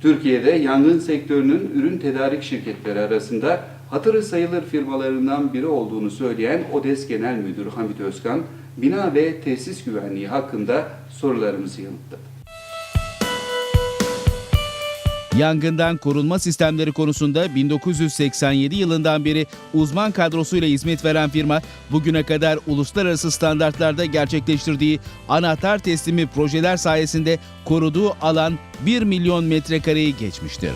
Türkiye'de yangın sektörünün ürün tedarik şirketleri arasında hatırı sayılır firmalarından biri olduğunu söyleyen ODES Genel Müdürü Hamit Özkan, bina ve tesis güvenliği hakkında sorularımızı yanıtladı. Yangından korunma sistemleri konusunda 1987 yılından beri uzman kadrosuyla hizmet veren firma, bugüne kadar uluslararası standartlarda gerçekleştirdiği anahtar teslimi projeler sayesinde koruduğu alan 1 milyon metrekareyi geçmiştir.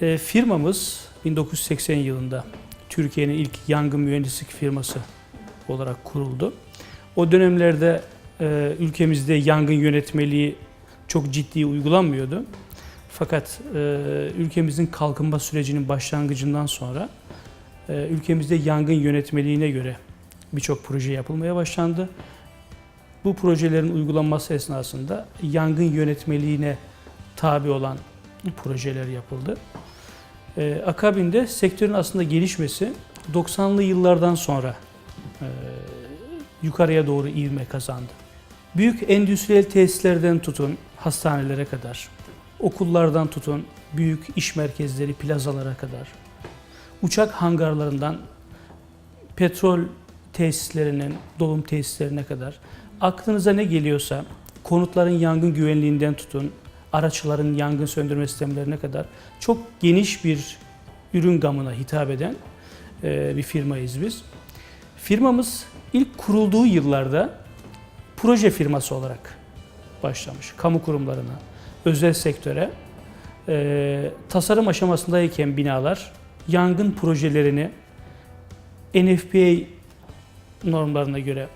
E, firmamız 1980 yılında Türkiye'nin ilk yangın mühendislik firması olarak kuruldu. O dönemlerde e, ülkemizde yangın yönetmeliği çok ciddi uygulanmıyordu. Fakat e, ülkemizin kalkınma sürecinin başlangıcından sonra e, ülkemizde yangın yönetmeliğine göre birçok proje yapılmaya başlandı. Bu projelerin uygulanması esnasında yangın yönetmeliğine tabi olan projeler yapıldı. Ee, akabinde sektörün aslında gelişmesi 90'lı yıllardan sonra e, yukarıya doğru ivme kazandı. Büyük endüstriyel tesislerden tutun hastanelere kadar, okullardan tutun büyük iş merkezleri, plazalara kadar, uçak hangarlarından petrol tesislerinin, dolum tesislerine kadar. Aklınıza ne geliyorsa konutların yangın güvenliğinden tutun, araçların yangın söndürme sistemlerine kadar çok geniş bir ürün gamına hitap eden bir firmayız biz. Firmamız ilk kurulduğu yıllarda proje firması olarak başlamış. Kamu kurumlarına, özel sektöre e, tasarım aşamasındayken binalar yangın projelerini NFPA normlarına göre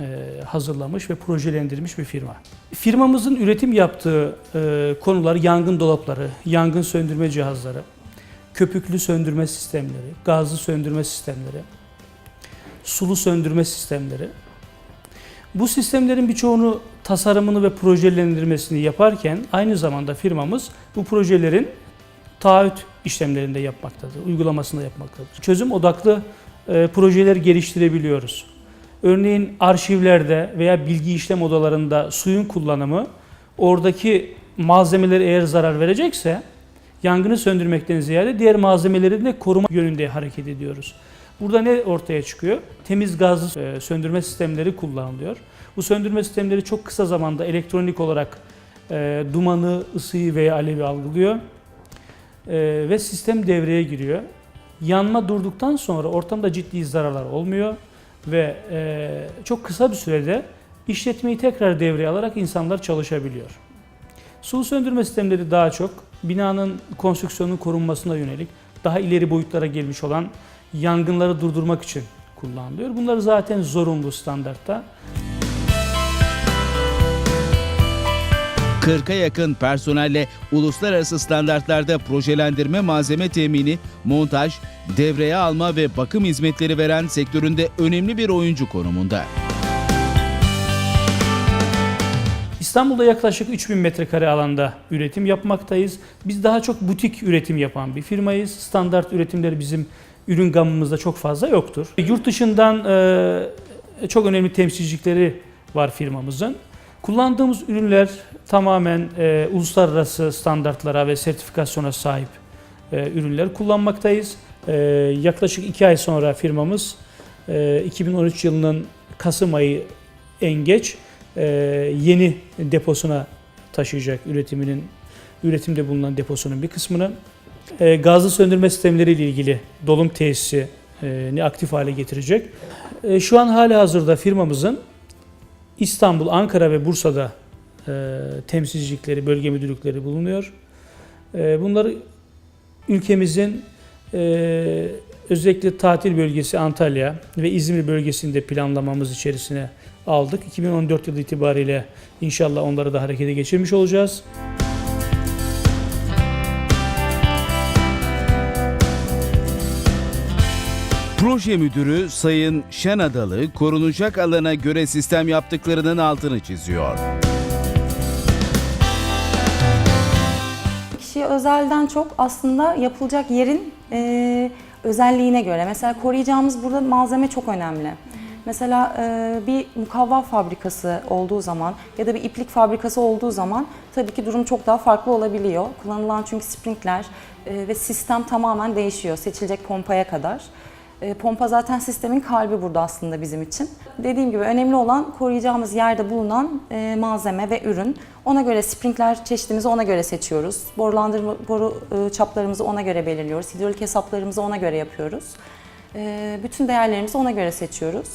e, hazırlamış ve projelendirmiş bir firma. Firmamızın üretim yaptığı e, konular yangın dolapları, yangın söndürme cihazları, köpüklü söndürme sistemleri, gazlı söndürme sistemleri, sulu söndürme sistemleri. Bu sistemlerin birçoğunu tasarımını ve projelendirmesini yaparken aynı zamanda firmamız bu projelerin taahhüt işlemlerinde yapmaktadır, uygulamasında yapmaktadır. Çözüm odaklı e, projeler geliştirebiliyoruz. Örneğin arşivlerde veya bilgi işlem odalarında suyun kullanımı oradaki malzemeler eğer zarar verecekse yangını söndürmekten ziyade diğer malzemeleri de koruma yönünde hareket ediyoruz. Burada ne ortaya çıkıyor? Temiz gazlı e, söndürme sistemleri kullanılıyor. Bu söndürme sistemleri çok kısa zamanda elektronik olarak e, dumanı, ısıyı veya alevi algılıyor E, ve sistem devreye giriyor. Yanma durduktan sonra ortamda ciddi zararlar olmuyor ve çok kısa bir sürede işletmeyi tekrar devreye alarak insanlar çalışabiliyor. Su söndürme sistemleri daha çok binanın konstrüksiyonun korunmasına yönelik daha ileri boyutlara gelmiş olan yangınları durdurmak için kullanılıyor. Bunlar zaten zorunlu standartta. 40'a yakın personelle uluslararası standartlarda projelendirme malzeme temini, montaj, devreye alma ve bakım hizmetleri veren sektöründe önemli bir oyuncu konumunda. İstanbul'da yaklaşık 3000 metrekare alanda üretim yapmaktayız. Biz daha çok butik üretim yapan bir firmayız. Standart üretimleri bizim ürün gamımızda çok fazla yoktur. Yurt dışından e, çok önemli temsilcilikleri var firmamızın. Kullandığımız ürünler tamamen e, uluslararası standartlara ve sertifikasyona sahip e, ürünler kullanmaktayız. Yaklaşık 2 ay sonra firmamız e, 2013 yılının Kasım ayı en geç yeni deposuna taşıyacak üretiminin üretimde bulunan deposunun bir kısmını. E, gazlı söndürme sistemleri ile ilgili dolum tesisini aktif hale getirecek. E, şu an hali hazırda firmamızın İstanbul, Ankara ve Bursa'da e, temsilcilikleri, bölge müdürlükleri bulunuyor. E, bunları ülkemizin e, özellikle tatil bölgesi Antalya ve İzmir bölgesinde planlamamız içerisine aldık. 2014 yılı itibariyle inşallah onları da harekete geçirmiş olacağız. Proje müdürü Sayın Şenadalı korunacak alana göre sistem yaptıklarının altını çiziyor. Kişiye özelden çok aslında yapılacak yerin e, özelliğine göre. Mesela koruyacağımız burada malzeme çok önemli. Mesela e, bir mukavva fabrikası olduğu zaman ya da bir iplik fabrikası olduğu zaman tabii ki durum çok daha farklı olabiliyor. Kullanılan çünkü sprinkler e, ve sistem tamamen değişiyor seçilecek pompaya kadar. E, Pompa zaten sistemin kalbi burada aslında bizim için. Dediğim gibi önemli olan koruyacağımız yerde bulunan e, malzeme ve ürün. Ona göre sprinkler çeşitimizi ona göre seçiyoruz. Borulandırma boru e, çaplarımızı ona göre belirliyoruz. Hidrolik hesaplarımızı ona göre yapıyoruz. Bütün değerlerimizi ona göre seçiyoruz.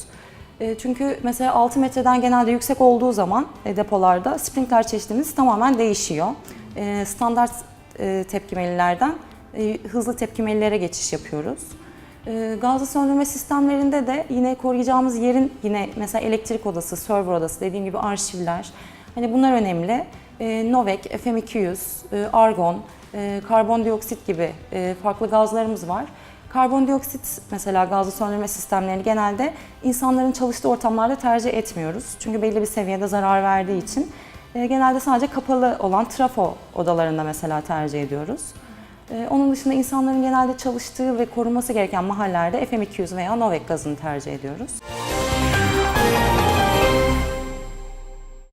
Çünkü mesela 6 metreden genelde yüksek olduğu zaman depolarda sprinkler çeşitimiz tamamen değişiyor. Standart e, tepkimelilerden e, hızlı tepkimelilere geçiş yapıyoruz. E, Gazlı söndürme sistemlerinde de yine koruyacağımız yerin yine mesela elektrik odası, server odası, dediğim gibi arşivler. Hani bunlar önemli. E, Novek, FM200, e, argon, e, karbondioksit gibi e, farklı gazlarımız var. Karbondioksit mesela gazlı söndürme sistemlerini genelde insanların çalıştığı ortamlarda tercih etmiyoruz. Çünkü belli bir seviyede zarar verdiği için genelde sadece kapalı olan trafo odalarında mesela tercih ediyoruz. E, Onun dışında insanların genelde çalıştığı ve korunması gereken mahallelerde FM200 veya Novek gazını tercih ediyoruz.